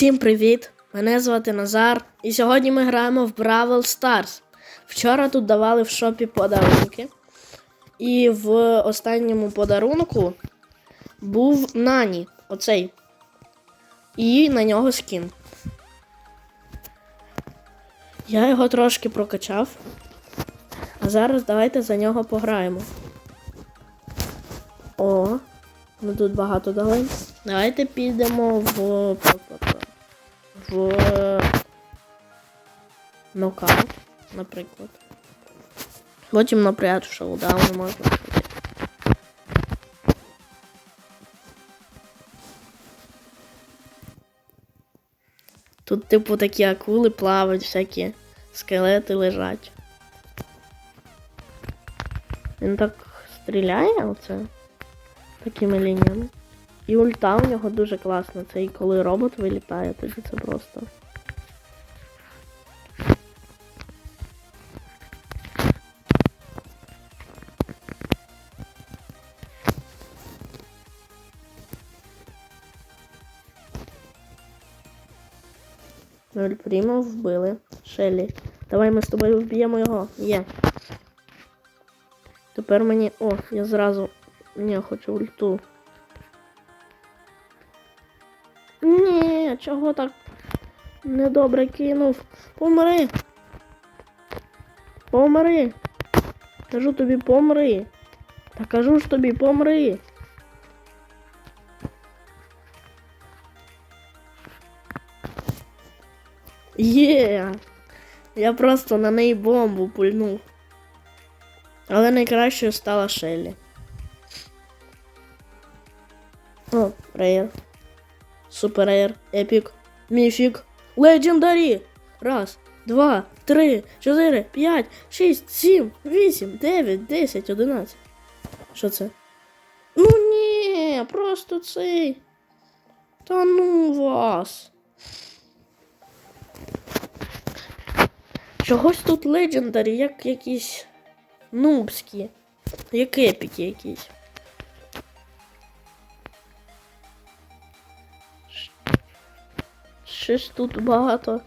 Всім привіт! Мене звати Назар, і сьогодні ми граємо в Бравл Stars. Вчора тут давали в шопі подарунки. І в останньому подарунку був Нані, оцей. І на нього скін. Я його трошки прокачав. А зараз давайте за нього пограємо. О, ну тут багато дали. Давайте підемо в. В нокаут, наприклад. Потім напряд в шоудаун можна. Тут, типу, такі акули плавають, всякі скелети лежать. Він так стріляє оце такими лініями. І ульта у нього дуже класна. Це і коли робот вилітає, тоді це просто. Нуль Прімо вбили. Шелі. Давай ми з тобою вб'ємо його. Є. Тепер мені. О, я зразу. Я хочу ульту. Чого так недобре кинув? Помри. Помри. Кажу тобі помри. Та кажу ж тобі помри. Є. Я просто на неї бомбу пульнув. Але найкращою стала Шеллі. О, рейер. Супер Рейер, Епік, Міфік, Легендарі. Раз, два, три, чотири, п'ять, шість, сім, вісім, дев'ять, десять, одинадцять. Що це? Ну ні, просто цей. Та ну вас. Чогось тут легендарі, як якісь нубські, як епіки якісь. Щось тут багато.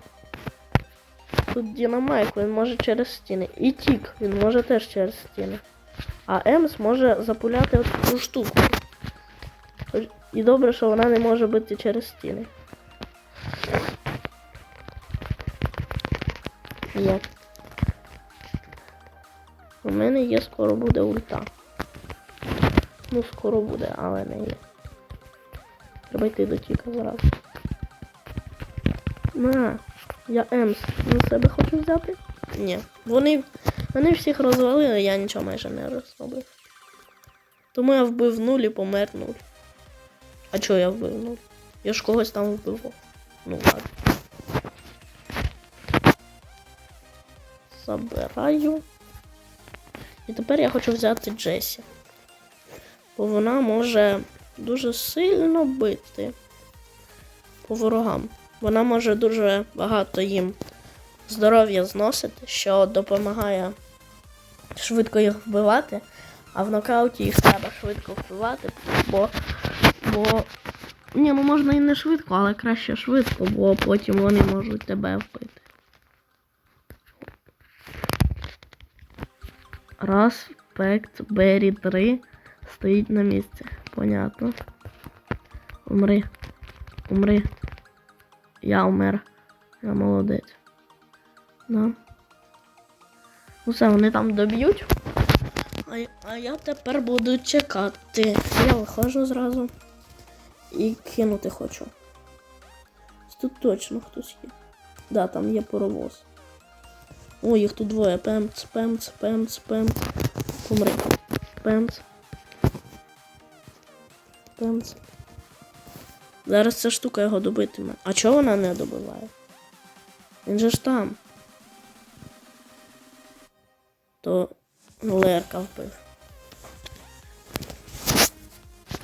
Тут Дінамайк, він може через стіни. І Тік, він може теж через стіни. А Емс може запуляти от цю штуку. І добре, що вона не може бити через стіни. Є. У мене є скоро буде ульта. Ну, скоро буде, але не є. Треба йти до Тіка зразу. На, я Емс на себе хочу взяти? Ні. Вони, вони всіх розвалили, я нічого майже не розробив. Тому я вбив нуль і помер нуль. А чого я вбив нуль? Я ж когось там вбивав. Ну ладно. Забираю. І тепер я хочу взяти Джесі. Бо вона може дуже сильно бити по ворогам. Вона може дуже багато їм здоров'я зносити, що допомагає швидко їх вбивати, а в нокауті їх треба швидко вбивати, бо. бо. Ні, ну можна і не швидко, але краще швидко, бо потім вони можуть тебе вбити. Раз, Пект, Беррі 3 стоїть на місці. Понятно. Умри. Умри. Я умер. Я молодець. Да. Ну все, вони там доб'ють. А, я- а я тепер буду чекати. Я виходжу зразу. І кинути хочу. Тут точно хтось є. Да, там є паровоз. О, їх тут двоє. Пемц, пемц, пемц, пемц. Помри. Пемц. Пемц. Зараз ця штука його добитиме. А чого вона не добиває? Він же ж там. То Лерка вбив.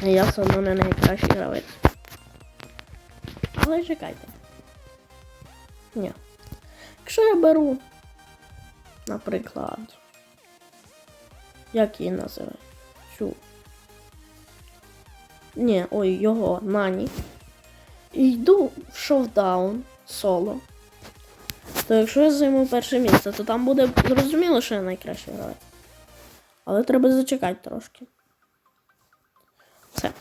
А я все одно не найкращий гравець. Але чекайте. Ні. Якщо я беру, наприклад. Як її називають? Ні, ой, його Нані. йду в шоудаун соло, то якщо я займу перше місце, то там буде зрозуміло, що я найкращий гравець. Але треба зачекати трошки. Все.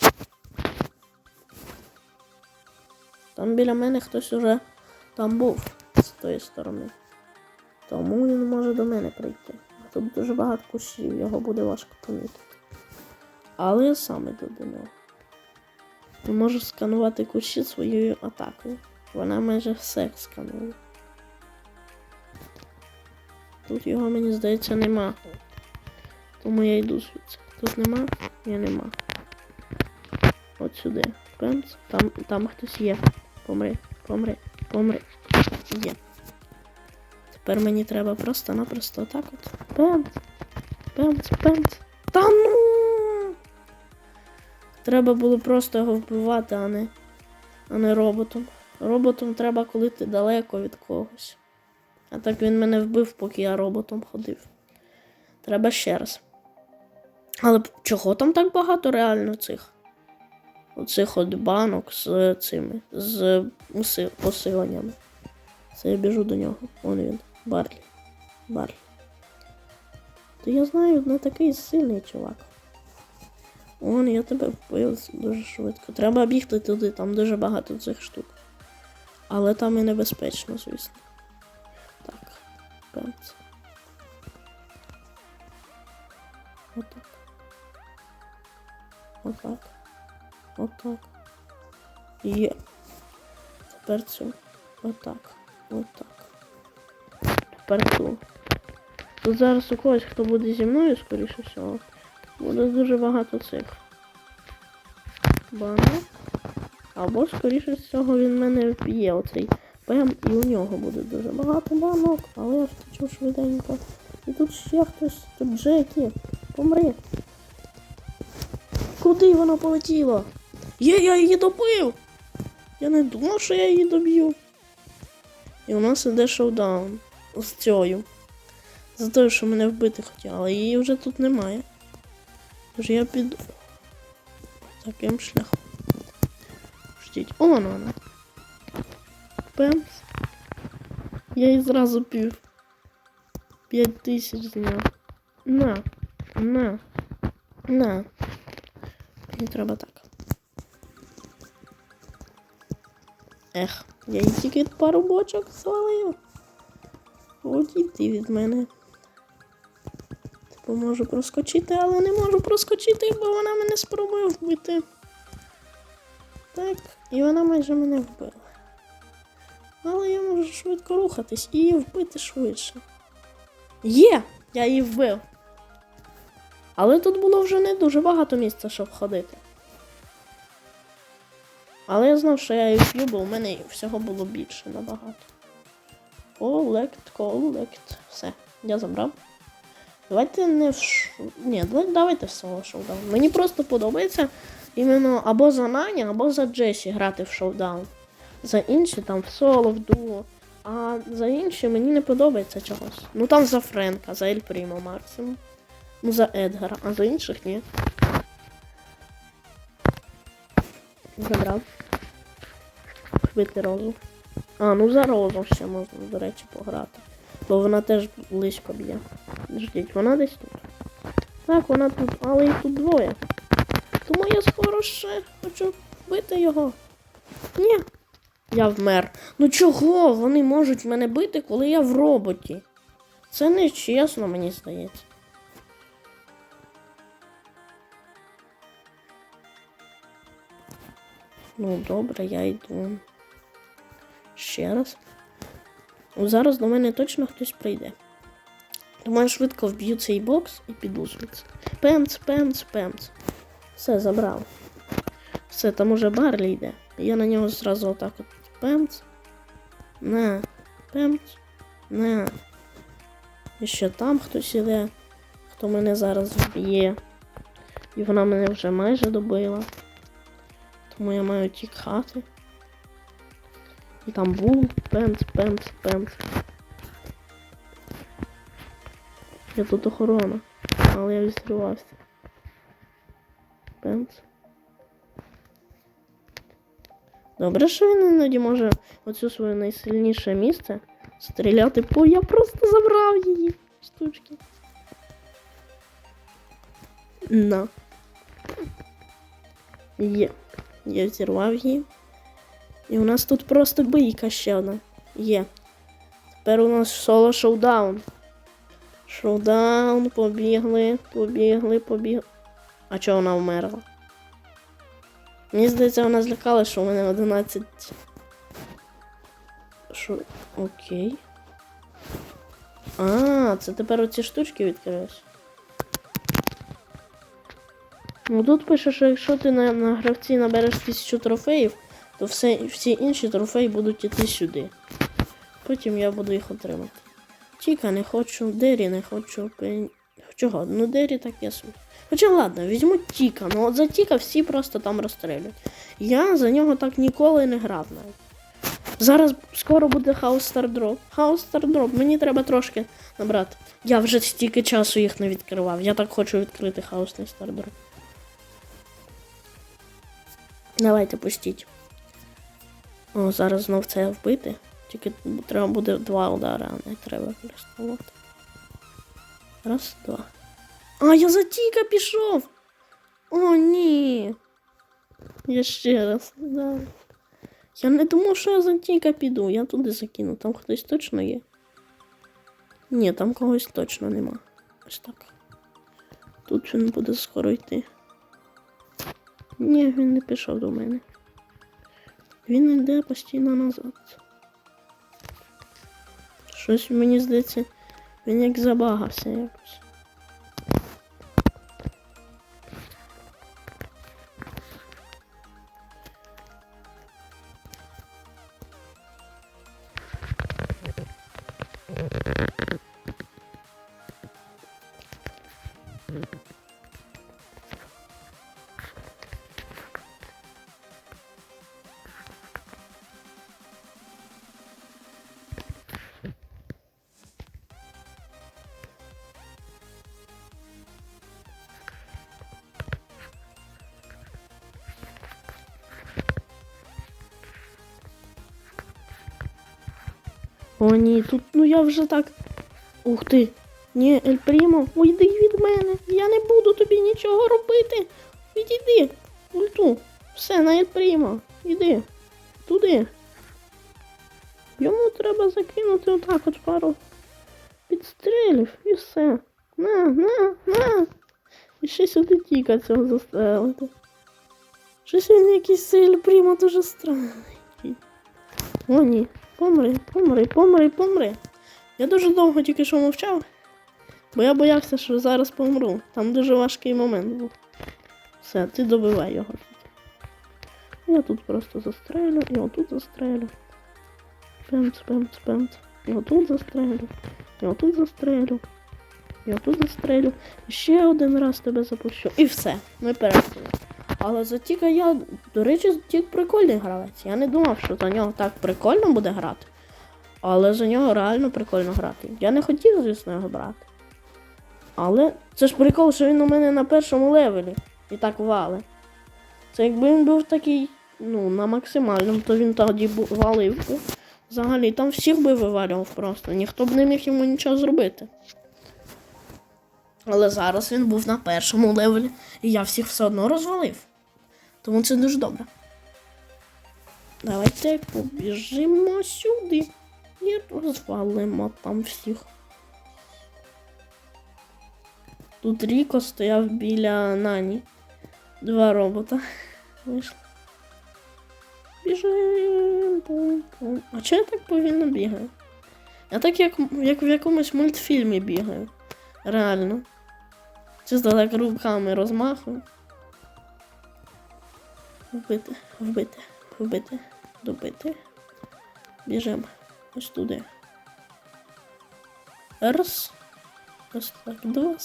Там біля мене хтось уже там був з тої сторони. Тому він може до мене прийти. Тут дуже багато кущів, його буде важко помітити. Але я сам іду до нього. Я можу сканувати кущі своєю атакою. Вона майже все сканує. Тут його, мені здається, нема. Тому я йду звідси. Тут нема, я нема. От сюди. Пенс. Там, там хтось є. Помри, помри, помри. Є. Тепер мені треба просто-напросто так от. Пенс. Пенс, пенс. Треба було просто його вбивати, а не, а не роботом. Роботом треба, коли ти далеко від когось. А так він мене вбив, поки я роботом ходив. Треба ще раз. Але чого там так багато реально цих? Оцих от банок з цими, з посиленнями. Це я біжу до нього. Вон він. Барлі. Барлі. Та я знаю, не такий сильний чувак. Вон, я тебе вбив дуже швидко. Треба бігти туди, там дуже багато цих штук. Але там і небезпечно, звісно. Так, пенс. Отак. Отак. Отак. Є. Тепер цю. Отак. Отак. Тепер цю. Тут зараз у когось, хто буде зі мною, скоріше всього, буде дуже багато цих банок. Або, скоріше всього, він мене вб'є оцей пем, і у нього буде дуже багато банок, але я втечу швиденько. І тут ще хтось, тут Джекі. Помри. Куди вона полетіла? Є, я її добив! Я не думав, що я її доб'ю. І у нас іде шоудаун з цією. За те, що мене вбити хотіла, її вже тут немає. Тож я піду. Таким шляхом. Ждіть. Он вона. Пемс. Я їй зразу пів. П'ять тисяч зняв. На. На. На. Мені треба так. Ех, я їй тільки пару бочок свалив. Одійти від мене. Типу можу проскочити, але не можу проскочити, бо вона мене спробує вбити. Так, і вона майже мене вбила. Але я можу швидко рухатись і її вбити швидше. Є! Я її вбив. Але тут було вже не дуже багато місця, щоб ходити. Але я знав, що я її вб'ю, бо у мене всього було більше набагато. Колект, колект. Все, я забрав. Давайте не в ш... Ні, давайте в соло шоудаун. Мені просто подобається іменно або за Нані, або за Джесі грати в шоудаун. За інші там в соло, в дуо. А за інші мені не подобається чогось. Ну там за Френка, за Ель Прімо максимум. Ну за Едгара, а за інших ні. Забрав. Вбити розу. А, ну за розу ще можна, до речі, пограти. Бо вона теж близько б'є. Ждіть, вона десь тут. Так, вона тут, але їх тут двоє. Тому я скоро ще хочу бити його. Ні. Я вмер. Ну чого? Вони можуть мене бити, коли я в роботі. Це не чесно, мені здається. Ну, добре, я йду. Ще раз. Ну, Зараз до мене точно хтось прийде. Тому я швидко вб'ю цей бокс і піду звідси. Пемц, пемц, пемц. Все, забрав. Все, там уже Барлі йде. Я на нього зразу отак от пемц. На. Пемц. На. І ще там хтось іде, хто мене зараз вб'є. І вона мене вже майже добила. Тому я маю тікати. І там був пемц, пемц, пемц. Я тут охорона, але я відстрілався. Пемц. Добре, що він іноді може оцю своє найсильніше місце стріляти по. Я просто забрав її штучки. На. Є. Я зірвав її. І у нас тут просто бийка ще одна. Є. Тепер у нас соло шоудаун. Шоудаун, побігли, побігли, побігли. А чого вона вмерла? Мені здається, вона злякала, що у мене 11. Що? Окей. А, це тепер оці штучки відкрились. Ну тут пише, що якщо ти на, на гравці набереш тисячу трофеїв, то все, всі інші трофеї будуть іти сюди. Потім я буду їх отримати. Тіка не хочу, Дері не хочу. Чого? Ну Дері так я собі. Хоча ладно, візьму Тіка. Ну от за Тіка всі просто там розстрілюють. Я за нього так ніколи не грав навіть. Зараз скоро буде Хаус Стардроп. Хаус Стардроп, мені треба трошки набрати. Я вже стільки часу їх не відкривав. Я так хочу відкрити хаосний Стардроп. Давайте пустіть. О, зараз знов це вбити. Тільки треба буде два удари, а не треба використовувати. Раз, два. А, я за Тіка пішов! О, ні. Я ще раз. Да. Я не думав, що я за Тіка піду. Я туди закину. Там хтось точно є. Ні, там когось точно нема. Ось так. Тут він буде скоро йти. Ні, він не пішов до мене. Він йде постійно назад. Щось мені здається, він як забагався якось. О, ні, тут, ну я вже так. Ух ти. Ні, Ель Прімо, уйди від мене. Я не буду тобі нічого робити. Відійди. Ульту. Все, на Ель Прімо. Іди. Туди. Йому треба закинути отак от пару підстрілів і все. На, на, на. І ще сюди тіка цього застрелити. Щось він якийсь Ель Прімо дуже странний. О, ні. Помри, помри, помри, помри. Я дуже довго тільки що мовчав, бо я боявся, що зараз помру. Там дуже важкий момент був. Все, ти добивай його. Я тут просто застрелю, і отут застрелю. Пемц, пемц, пемц. І отут застрелю. І отут застрелю. І отут застрелю. І ще один раз тебе запущу. І все, ми перейшли. Але за Тіка я, до речі, Тік прикольний гравець. Я не думав, що за нього так прикольно буде грати. Але за нього реально прикольно грати. Я не хотів, звісно, його брати. Але це ж прикол, що він у мене на першому левелі. І так вали. Це якби він був такий, ну, на максимальному, то він тоді валив. Взагалі там всіх би вивалював просто. Ніхто б не міг йому нічого зробити. Але зараз він був на першому левелі, і я всіх все одно розвалив. Тому це дуже добре. Давайте побіжимо сюди і розвалимо там всіх. Тут Ріко стояв біля Нані. Два робота. Вийшли. Біжим. А чого я так повільно бігаю? Я так як, як в якомусь мультфільмі бігаю. Реально. Чисто так руками розмахую. Вбити, вбити, вбити, добити. Біжимо. Ось туди. Раз. Ось так два.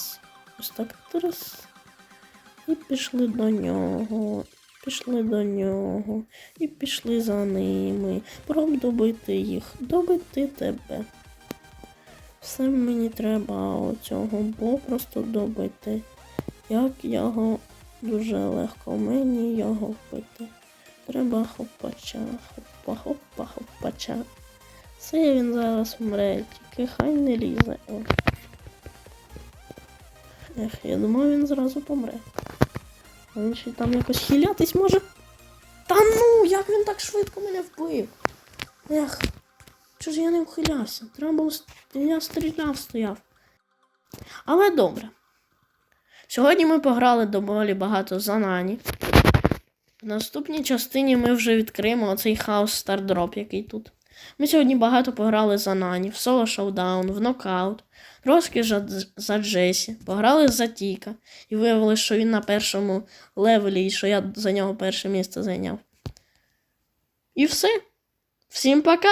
Ось так раз. І пішли до нього. Пішли до нього. І пішли за ними. Проб добити їх. Добити тебе. Все мені треба оцього бо просто добити. Як його дуже легко мені його вбити. Треба хопача, хопа, хопа, хопача. Все він зараз вмре, тільки хай не лізе. О. Ех, я думав, він зразу помре. Він ще там якось хилятись може. Та ну, як він так швидко мене вбив? Ех, чого ж я не вхилявся? Треба було. Я стріляв, стояв. Але добре. Сьогодні ми пограли доволі багато за нані. В наступній частині ми вже відкриємо оцей хаос стардроп, який тут. Ми сьогодні багато пограли за Нані, в соло шоудаун, в нокаут, трошки за, Джесі, пограли за Тіка і виявилось, що він на першому левелі і що я за нього перше місце зайняв. І все. Всім пока!